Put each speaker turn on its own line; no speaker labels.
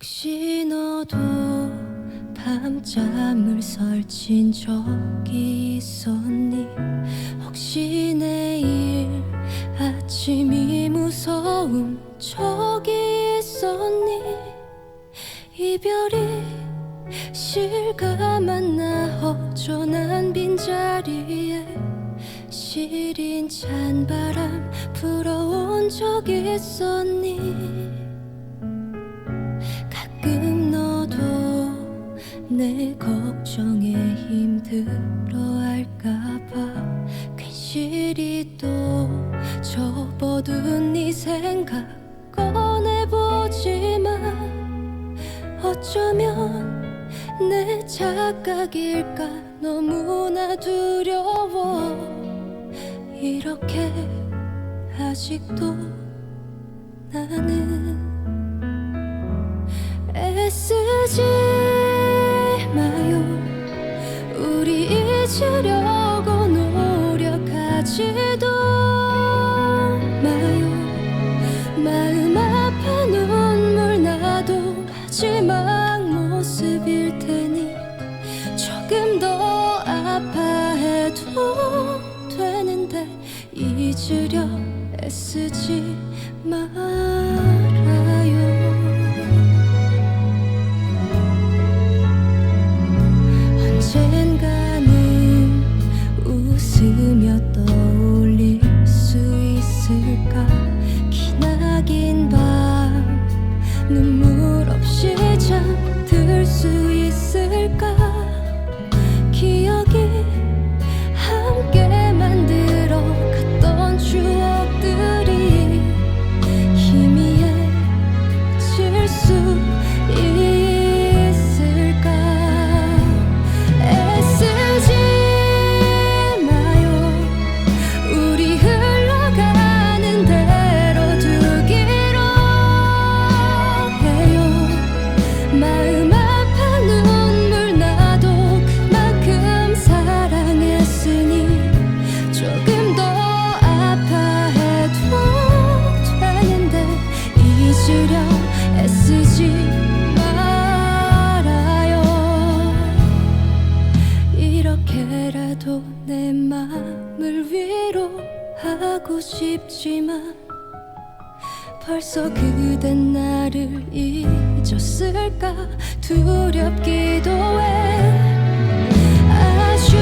혹시 너도 밤잠을 설친 적이 있었니? 혹시 내일 아침이 무서운 적이 있었니? 이별이 실감한 나 허전한 빈자리에 시린 찬바람 불어온 적 있었니 내 걱정에 힘들어 할까봐 괜시리 또 접어둔 네 생각 꺼내보지만 어쩌면 내 착각일까 너무나 두려워. 이렇게 아직도 나는 애쓰지 잊으려고 노력하지도 마요. 마음 아파 눈물 나도 마지막 모습일 테니 조금 더 아파해도 되는데 잊으려 애쓰지 벌써 그댄 나를 잊었을까? 두렵기도 해. 아주